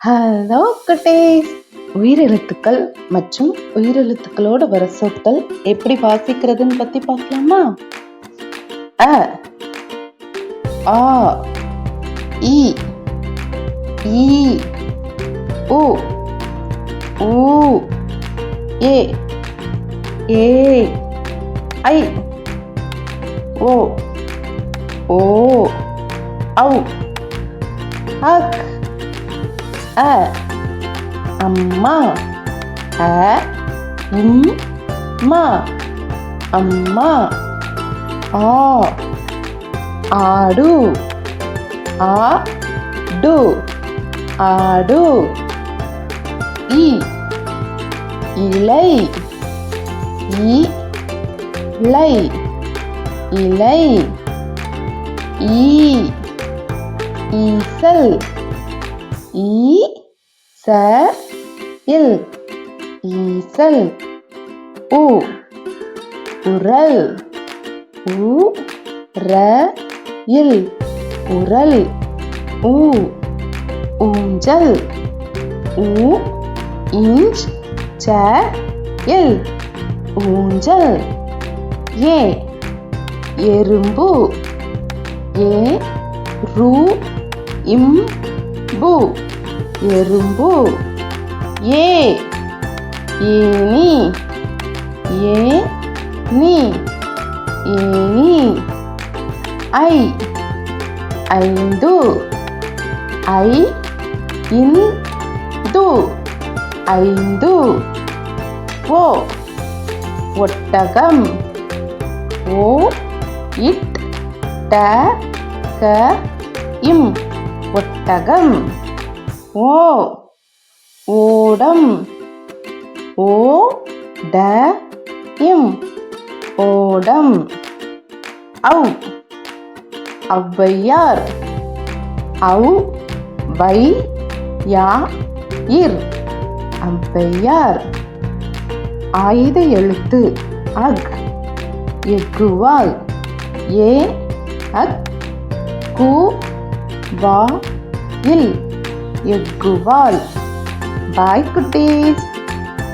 Hello குட்டீஸ் உயிரெழுத்துக்கள் மற்றும் உயிரெழுத்துக்களோட வர சொற்கள் எப்படி வாசிக்கிறதுன்னு பத்தி பார்க்கலாமா? அ ஆ இ ஈ உ ஊ ஏ ஏ ஐ ஓ ஓ ஔ அக் அ அம்மா அ இம் மா அம்மா ஆ ஆடு ஆ டு ஆடு இ இலை இ லை இலை ஈ ஈசல் ஈ ச இல் ஈசல் உ உரல் உ ர இல் உரல் ஊ ஊஞ்சல் ஊ இஞ்ச் ச இல் ஊஞ்சல் ஏ எறும்பு ஏ ரூ இம் பூ எறும்பு. ஏ ஏனி ஏ நீ. ஏனி ஐ ஐந்து. ஐ இன் து ஐந்து. ஓ ஒட்டகம். ஓ இட் ட க இம் ஒட்டகம். ஓ ஓடம் ஓ ட இம் ஓடம். அவ் ஔவையார். ஔ வை யா இர் ஔவையார். ஆயுத எழுத்து அக் எக்குவால் ஏ அக் கு வா இல். எக்குவால் பாய் குட்டீஸ்